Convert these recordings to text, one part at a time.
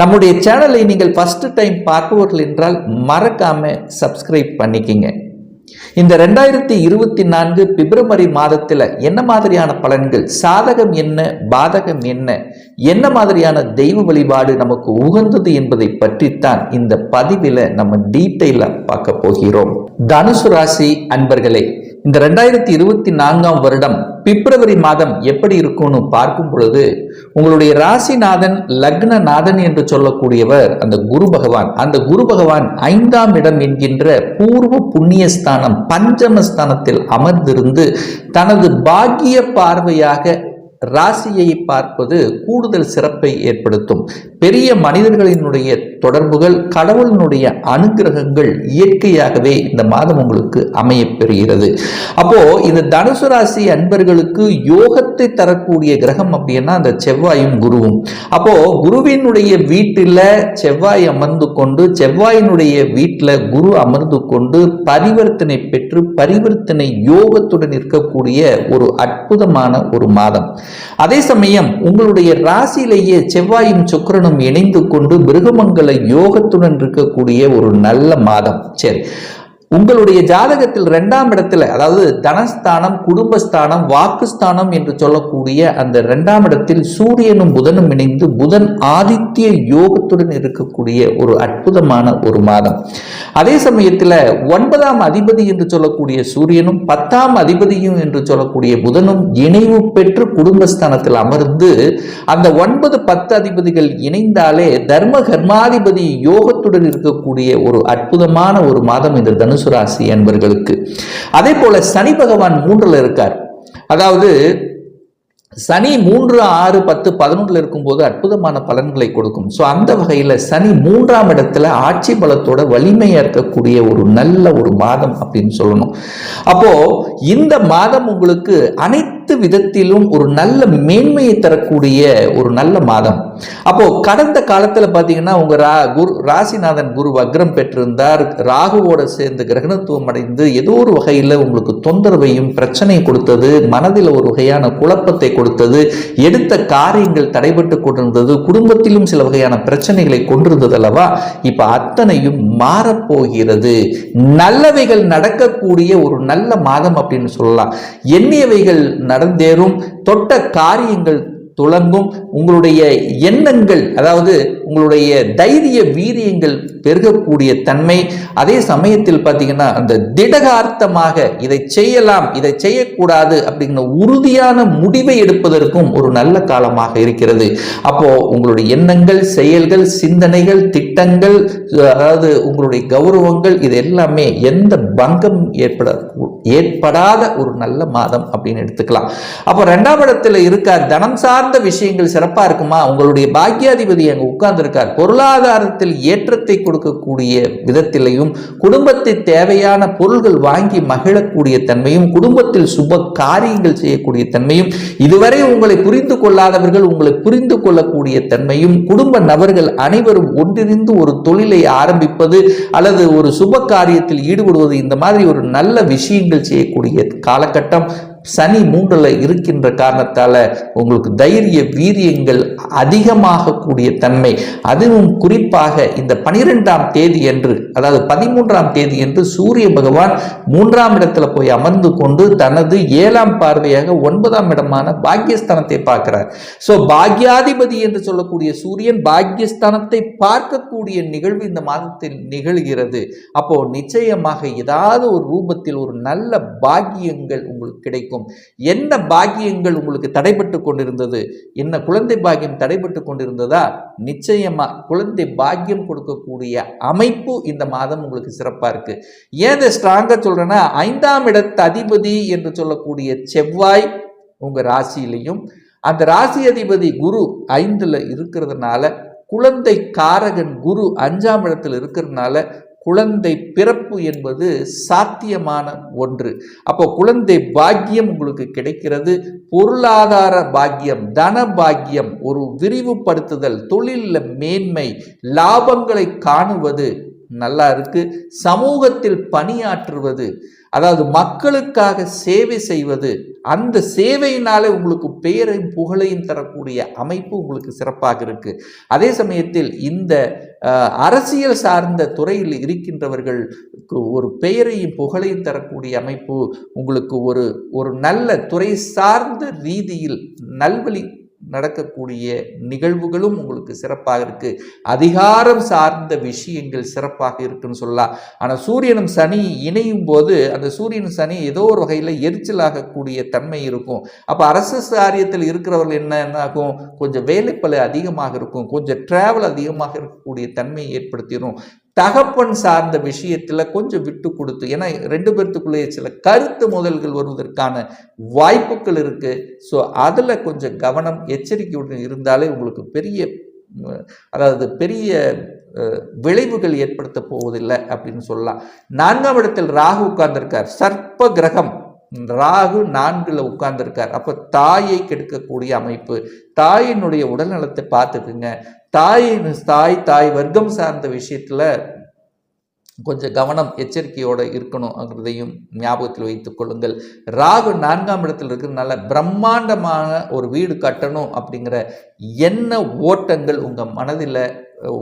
நம்முடைய சேனலை நீங்கள் ஃபஸ்ட்டு டைம் பார்ப்பவர்கள் என்றால் மறக்காம சப்ஸ்கிரைப் பண்ணிக்கிங்க. இந்த ரெண்டாயிரத்தி இருபத்தி நான்கு பிப்ரவரி மாதத்தில் என்ன மாதிரியான பலன்கள்? சாதகம் என்ன? பாதகம் என்ன? என்ன மாதிரியான தெய்வ வழிபாடு நமக்கு உகந்தது என்பதை பற்றித்தான் இந்த பதிவில் நம்ம டீட்டெயிலாக பார்க்க போகிறோம். தனுசு ராசி அன்பர்களே இந்த ரெண்டாயிரத்தி இருபத்தி நான்காம் வருடம் பிப்ரவரி மாதம் எப்படி இருக்கும்னு பார்க்கும் பொழுது உங்களுடைய ராசிநாதன் லக்னநாதன் என்று சொல்லக்கூடியவர் அந்த குரு பகவான் அந்த குரு பகவான் ஐந்தாம் இடம் என்கின்ற பூர்வ புண்ணியஸ்தானம் பஞ்சமஸ்தானத்தில் அமர்ந்திருந்து தனது பாக்கிய பார்வையாக ராசியை பார்ப்பது கூடுதல் சிறப்பை ஏற்படுத்தும். பெரிய மனிதர்களினுடைய தொடர்புகள் கடவுளினுடைய அனுகிரகங்கள் இயற்கையாகவே இந்த மாதம் உங்களுக்கு அமைய பெறுகிறது அப்போ இந்த தனுசு ராசி அன்பர்களுக்கு யோகத்தை தரக்கூடிய கிரகம் அப்படின்னா அந்த செவ்வாயும் குருவும். அப்போ குருவினுடைய வீட்டில் செவ்வாய் அமர்ந்து கொண்டு செவ்வாயினுடைய வீட்டில் குரு அமர்ந்து கொண்டு பரிவர்த்தனை பெற்று பரிவர்த்தனை யோகத்துடன் இருக்கக்கூடிய ஒரு அற்புதமான ஒரு மாதம். அதே சமயம் உங்களுடைய ராசியிலேயே செவ்வாயும் சுக்கிரனும் இணைந்து கொண்டு மிருகமங்கல யோகத்துடன் இருக்கக்கூடிய ஒரு நல்ல மாதம். சரி. உங்களுடைய ஜாதகத்தில் ரெண்டாம் இடத்துல அதாவது தனஸ்தானம் குடும்பஸ்தானம் வாக்குஸ்தானம் என்று சொல்லக்கூடிய அந்த ரெண்டாம் இடத்தில் சூரியனும் புதனும் இணைந்து புதன் ஆதித்ய யோகத்துடன் இருக்கக்கூடிய ஒரு அற்புதமான ஒரு மாதம். அதே சமயத்தில் ஒன்பதாம் அதிபதி என்று சொல்லக்கூடிய சூரியனும் பத்தாம் அதிபதியும் என்று சொல்லக்கூடிய புதனும் இணைவு பெற்று குடும்பஸ்தானத்தில் அமர்ந்து அந்த ஒன்பது பத்து அதிபதிகள் இணைந்தாலே தர்ம கர்மாதிபதி யோகத்துடன் இருக்கக்கூடிய ஒரு அற்புதமான ஒரு மாதம் இந்த தனுசு தனுசு ராசி என்பர்களுக்கு அதே போல சனி பகவான் மூன்றில் இருக்கார். அதாவது சனி மூன்று ஆறு பத்து பதினொன்றுல இருக்கும்போது அற்புதமான பலன்களை கொடுக்கும். ஸோ அந்த வகையில் சனி மூன்றாம் இடத்துல ஆட்சி பலத்தோட வலிமையாக இருக்கக்கூடிய ஒரு நல்ல ஒரு மாதம் அப்படின்னு சொல்லணும். அப்போ இந்த மாதம் உங்களுக்கு அனைத்து விதத்திலும் ஒரு நல்ல மேன்மையை தரக்கூடிய ஒரு நல்ல மாதம். அப்போ கடந்த காலத்துல பாத்தீங்கன்னா உங்க ரா குரு ராசிநாதன் குரு வக்ரம் பெற்றிருந்தார். ராகுவோட சேர்ந்து கிரகணத்துவம் அடைந்து ஏதோ ஒரு வகையில உங்களுக்கு தொந்தரவையும் பிரச்சனையை கொடுத்தது. மனதில் ஒரு வகையான குழப்பத்தை கொடுத்தது. எடுத்த காரியங்கள் தடைபட்டு கொண்டிருந்தது. குடும்பத்திலும் சில வகையான பிரச்சனைகளை கொண்டிருந்தது அல்லவா? இப்ப அத்தனையும் மாறப்போகிறது. நல்லவைகள் நடக்கக்கூடிய ஒரு நல்ல மாதம் அப்படின்னு சொல்லலாம். எண்ணியவைகள் நடந்தேறும். தொட்ட காரியங்கள் துளங்கும். உங்களுடைய எண்ணங்கள் அதாவது உங்களுடைய தைரிய வீரியங்கள் பெருகக்கூடிய தன்மை அதே சமயத்தில் பார்த்தீங்கன்னா அந்த திடகார்த்தமாக இதை செய்யலாம் இதை செய்யக்கூடாது அப்படிங்கிற உறுதியான முடிவை எடுப்பதற்கும் ஒரு நல்ல காலமாக இருக்கிறது. அப்போ உங்களுடைய எண்ணங்கள் செயல்கள் சிந்தனைகள் திட்டங்கள் அதாவது உங்களுடைய கௌரவங்கள் இது எல்லாமே எந்த பங்கம் ஏற்பட ஏற்படாத ஒரு நல்ல மாதம் அப்படின்னு எடுத்துக்கலாம். அப்போ ரெண்டாம் இடத்துல இருக்கார் தனம் சார்ந்த விஷயங்கள் சிறப்பாக இருக்குமா? உங்களுடைய பாக்கியாதிபதி அங்கே உட்கார்ந்து இருக்கார் பொருளாதாரத்தில் ஏற்றத்தை கொடுக்கக்கூடிய விதத்திலையும் குடும்பத்தை தேவையான பொருள்கள் வாங்கி மகிழக்கூடிய தன்மையும் குடும்பத்தில் சுப காரியங்கள் செய்யக்கூடிய தன்மையும் இதுவரை உங்களை புரிந்து கொள்ளாதவர்கள் உங்களை புரிந்து கொள்ளக்கூடிய தன்மையும் குடும்ப நபர்கள் அனைவரும் ஒன்றிணைந்து ஒரு தொழிலை ஆரம்பிப்பது அல்லது ஒரு சுப காரியத்தில் ஈடுபடுவது இந்த மாதிரி ஒரு நல்ல விஷயங்கள் செய்யக்கூடிய காலகட்டம். சனி மூன்றில் இருக்கின்ற காரணத்தால் உங்களுக்கு தைரிய வீரியங்கள் அதிகமாக கூடிய தன்மை. அதுவும் குறிப்பாக இந்த பனிரெண்டாம் தேதி என்று அதாவது பதிமூன்றாம் தேதி என்று சூரிய பகவான் மூன்றாம் இடத்துல போய் அமர்ந்து கொண்டு தனது ஏழாம் பார்வையாக ஒன்பதாம் இடமான பாக்கியஸ்தானத்தை பார்க்கிறார். ஸோ பாக்யாதிபதி என்று சொல்லக்கூடிய சூரியன் பாக்கியஸ்தானத்தை பார்க்கக்கூடிய நிகழ்வு இந்த மாதத்தில் நிகழ்கிறது. அப்போ நிச்சயமாக ஏதாவது ஒரு ரூபத்தில் ஒரு நல்ல பாக்கியங்கள் உங்களுக்கு கிடைக்கும். கிடைக்கும் என்ன பாக்கியங்கள் உங்களுக்கு தடைபட்டு கொண்டிருந்தது? என்ன குழந்தை பாக்கியம் தடைபட்டு கொண்டிருந்ததா? நிச்சயமா குழந்தை பாக்கியம் கொடுக்கக்கூடிய அமைப்பு இந்த மாதம் உங்களுக்கு சிறப்பா இருக்கு. ஏன் இதை ஸ்ட்ராங்காக சொல்றேன்னா ஐந்தாம் இடத்து அதிபதி என்று சொல்லக்கூடிய செவ்வாய் உங்க ராசியிலையும் அந்த ராசி அதிபதி குரு ஐந்துல இருக்கிறதுனால குழந்தை காரகன் குரு அஞ்சாம் இடத்துல இருக்கிறதுனால குழந்தை பிறப்பு என்பது சாத்தியமான ஒன்று. அப்போ குழந்தை பாக்கியம் உங்களுக்கு கிடைக்கிறது. பொருளாதார பாக்கியம் தன பாக்கியம் ஒரு விரிவுபடுத்துதல் தொழிலில் மேன்மை லாபங்களை காணுவது நல்லா இருக்கு. சமூகத்தில் பணியாற்றுவது அதாவது மக்களுக்காக சேவை செய்வது அந்த சேவையினாலே உங்களுக்கு பெயரையும் புகழையும் தரக்கூடிய அமைப்பு உங்களுக்கு சிறப்பாக இருக்கு. அதே சமயத்தில் இந்த அரசியல் சார்ந்த துறையில் இருக்கின்றவர்களுக்கு ஒரு பெயரையும் புகழையும் தரக்கூடிய அமைப்பு உங்களுக்கு ஒரு ஒரு நல்ல துறை சார்ந்த ரீதியில் நல்வழி நடக்கக்கூடிய நிகழ்வுகளும் உங்களுக்கு சிறப்பாக இருக்கு. அதிகாரம் சார்ந்த விஷயங்கள் சிறப்பாக இருக்குன்னு சொல்லலாம். ஆனால் சூரியனும் சனி இணையும் போது அந்த சூரியன் சனி ஏதோ ஒரு வகையில் எரிச்சலாகக்கூடிய தன்மை இருக்கும். அப்போ அரசு காரியத்தில் இருக்கிறவர்கள் என்ன என்ன ஆகும்? கொஞ்சம் வேலைப்பளு அதிகமாக இருக்கும். கொஞ்சம் டிராவல் அதிகமாக இருக்கக்கூடிய தன்மையை ஏற்படுத்திடும் தகப்பன் சார்ந்த விஷயத்தில் கொஞ்சம் விட்டு கொடுத்து ஏன்னா ரெண்டு பேர்த்துக்குள்ளேயே சில கருத்து முதல்கள் வருவதற்கான வாய்ப்புகள் இருக்குது ஸோ அதில் கொஞ்சம் கவனம் எச்சரிக்கையுடன் இருந்தாலே உங்களுக்கு பெரிய அதாவது பெரிய விளைவுகள் ஏற்படுத்த போவதில்லை அப்படின்னு சொல்லலாம். நான்காம் இடத்தில் ராகு உட்கார்ந்திருக்கார். சர்ப்ப கிரகம் ராகு நான்கில் உட்கார்ந்திருக்கார். அப்போ தாயை கெடுக்கக்கூடிய அமைப்பு. தாயினுடைய உடல்நலத்தை பார்த்துக்குங்க. தாய் தாய் தாய் வர்க்கம் சார்ந்த விஷயத்தில் கொஞ்சம் கவனம் எச்சரிக்கையோடு இருக்கணுங்கிறதையும் ஞாபகத்தில் வைத்துக் கொள்ளுங்கள். ராகு நான்காம் இடத்தில் இருக்கிறதுனால பிரம்மாண்டமான ஒரு வீடு கட்டணும் அப்படிங்கிற என்ன ஓட்டங்கள் உங்கள் மனதில்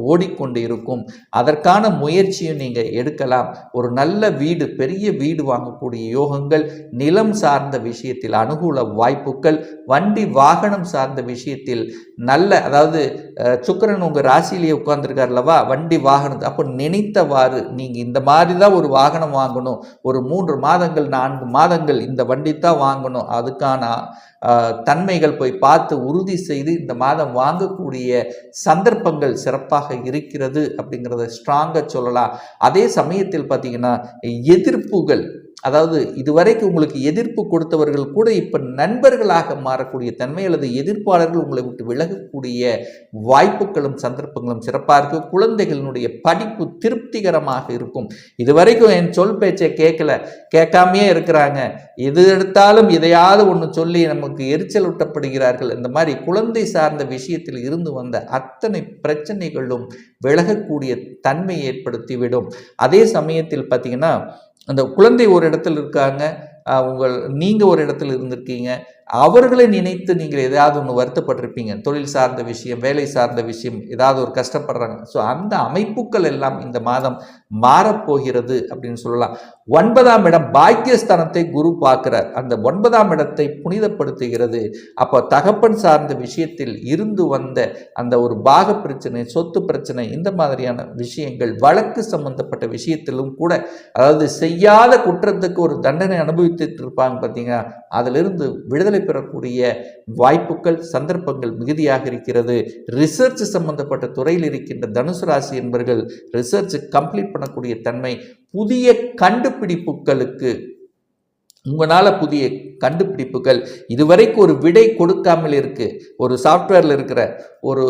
ஓடிக்கொண்டு இருக்கும் அதற்கான முயற்சியும் நீங்கள் எடுக்கலாம். ஒரு நல்ல வீடு பெரிய வீடு வாங்கக்கூடிய யோகங்கள் நிலம் சார்ந்த விஷயத்தில் அனுகூல வாய்ப்புகள் வண்டி வாகனம் சார்ந்த விஷயத்தில் நல்ல அதாவது சுக்கரன் சுக்கிரன் உங்கள் ராசியிலேயே உட்கார்ந்துருக்கார் அல்லவா? வண்டி வாகனம் அப்போ நினைத்தவாறு நீங்கள் இந்த மாதிரி தான் ஒரு வாகனம் வாங்கணும். ஒரு மூன்று மாதங்கள் நான்கு மாதங்கள் இந்த வண்டி தான் வாங்கணும். அதுக்கான தன்மைகள் போய் பார்த்து உறுதி செய்து இந்த மாதம் வாங்கக்கூடிய சந்தர்ப்பங்கள் சிறப்பு சிறப்பாக இருக்கிறது அப்படிங்கிறத ஸ்ட்ராங்காக சொல்லலாம். அதே சமயத்தில் பார்த்திங்கன்னா எதிர்ப்புகள் அதாவது இதுவரைக்கும் உங்களுக்கு எதிர்ப்பு கொடுத்தவர்கள் கூட இப்போ நண்பர்களாக மாறக்கூடிய தன்மை அல்லது எதிர்ப்பாளர்கள் உங்களை விட்டு விலகக்கூடிய வாய்ப்புகளும் சந்தர்ப்பங்களும் சிறப்பாக இருக்கும் குழந்தைகளினுடைய படிப்பு திருப்திகரமாக இருக்கும். இதுவரைக்கும் என் சொல் பேச்சை கேட்கல கேட்காமையே இருக்கிறாங்க. எது எடுத்தாலும் எதையாவது ஒன்று சொல்லி நமக்கு எரிச்சல் ஊட்டப்படுகிறார்கள். இந்த மாதிரி குழந்தை சார்ந்த விஷயத்தில் இருந்து வந்த அத்தனை பிரச்சனைகளும் விலகக்கூடிய தன்மை ஏற்படுத்திவிடும். அதே சமயத்தில் பார்த்தீங்கன்னா அந்த குழந்தை ஒரு இடத்துல இருக்காங்க. உங்கள் நீங்கள் ஒரு இடத்துல இருந்திருக்கீங்க. அவர்களை நினைத்து நீங்கள் எதாவது ஒன்று வருத்தப்பட்டிருப்பீங்க. தொழில் சார்ந்த விஷயம் வேலை சார்ந்த விஷயம் ஏதாவது ஒரு கஷ்டப்படுறாங்க. ஸோ அந்த அமைப்புகள் எல்லாம் இந்த மாதம் மாறப்போகிறது அப்படின்னு சொல்லலாம். ஒன்பதாம் இடம் பாக்கியஸ்தானத்தை குரு பார்க்கிறார். அந்த ஒன்பதாம் இடத்தை புனிதப்படுத்துகிறது. அப்போ தகப்பன் சார்ந்த விஷயத்தில் இருந்து வந்த அந்த ஒரு பாக பிரச்சனை சொத்து பிரச்சனை இந்த மாதிரியான விஷயங்கள் வழக்கு சம்பந்தப்பட்ட விஷயத்திலும் கூட அதாவது செய்யாத குற்றத்துக்கு ஒரு தண்டனை அனுபவித்துட்டு இருப்பாங்க பார்த்தீங்கன்னா அதிலிருந்து விடுதலை பெறக்கூடிய வாய்ப்புகள் சந்தர்ப்பங்கள் மிகுதியாக இருக்கிறது. ரிசர்ச் சம்பந்தப்பட்ட துறையில் இருக்கின்ற தனுசு ராசி என்பவர்கள் ரிசர்ச் கம்ப்ளீட் பண்ணக்கூடிய தன்மை புதிய கண்டுபிடிப்புகளுக்கு உங்களால் புதிய கண்டுபிடிப்புகள் இதுவரைக்கும் ஒரு விடை கொடுக்காமல் இருக்குது ஒரு சாஃப்ட்வேரில் இருக்கிற ஒரு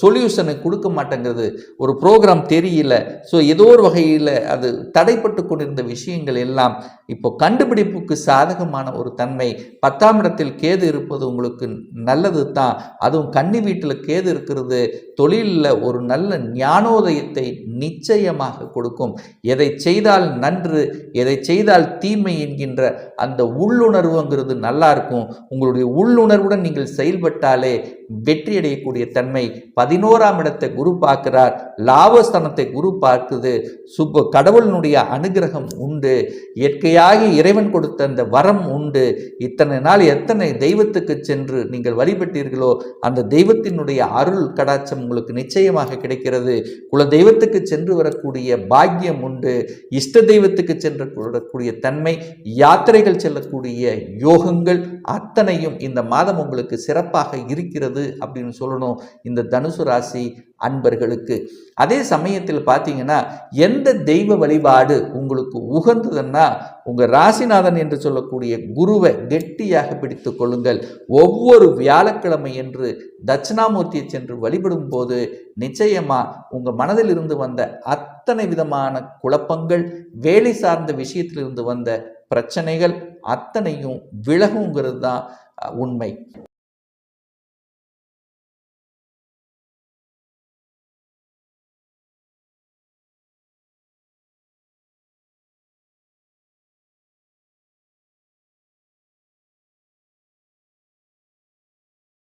சொல்யூஷனை கொடுக்க மாட்டேங்கிறது ஒரு ப்ரோக்ராம் தெரியல. ஸோ ஏதோ ஒரு வகையில் அது தடைப்பட்டு கொண்டிருந்த விஷயங்கள் எல்லாம் இப்போ கண்டுபிடிப்புக்கு சாதகமான ஒரு தன்மை. பத்தாம் இடத்தில் கேது இருப்பது உங்களுக்கு நல்லது தான் அதுவும் கன்னி வீட்டில் கேது இருக்கிறது தொழிலில் ஒரு நல்ல ஞானோதயத்தை நிச்சயமாக கொடுக்கும். எதை செய்தால் நன்று எதை செய்தால் தீமை என்கின்ற அந்த உள்ளுணர்வுங்கிறது நல்லா இருக்கும். உங்களுடைய உள்ளுணர்வுடன் நீங்கள் செயல்பட்டாலே வெற்றியடையக்கூடிய தன்மை பதினோராம் இடத்தை குரு பார்க்கிறார். லாபஸ்தானத்தை குரு பார்க்குது. சுப கடவுளினுடைய அனுகிரகம் உண்டு. இயற்கையாகி இறைவன் கொடுத்த அந்த வரம் உண்டு. இத்தனை நாள் எத்தனை தெய்வத்துக்கு சென்று நீங்கள் வழிபட்டீர்களோ அந்த தெய்வத்தினுடைய அருள் கடாச்சம் உங்களுக்கு நிச்சயமாக கிடைக்கிறது. குல தெய்வத்துக்கு சென்று வரக்கூடிய பாக்கியம் உண்டு. இஷ்ட தெய்வத்துக்கு சென்று வரக்கூடிய தன்மை யாத்திரைகள் செல்லக்கூடிய யோகங்கள் அத்தனையும் இந்த மாதம் உங்களுக்கு சிறப்பாக இருக்கிறது. அப்படின்னு சொல்லணும் இந்த தனுசு ராசி அன்பர்களுக்கு. அதே சமயத்தில் பார்த்தீங்கன்னா எந்த தெய்வ வழிபாடு உங்களுக்கு உகந்ததுன்னா உங்கள் ராசிநாதன் என்று சொல்லக்கூடிய குருவை கெட்டியாக பிடித்து கொள்ளுங்கள். ஒவ்வொரு வியாழக்கிழமை என்று தட்சிணாமூர்த்தியை சென்று வழிபடும் போது நிச்சயமா உங்கள் மனதில் இருந்து வந்த அத்தனை விதமான குழப்பங்கள் வேலை சார்ந்த விஷயத்திலிருந்து வந்த பிரச்சனைகள் அத்தனையும் விலகுங்கிறது தான் உண்மை.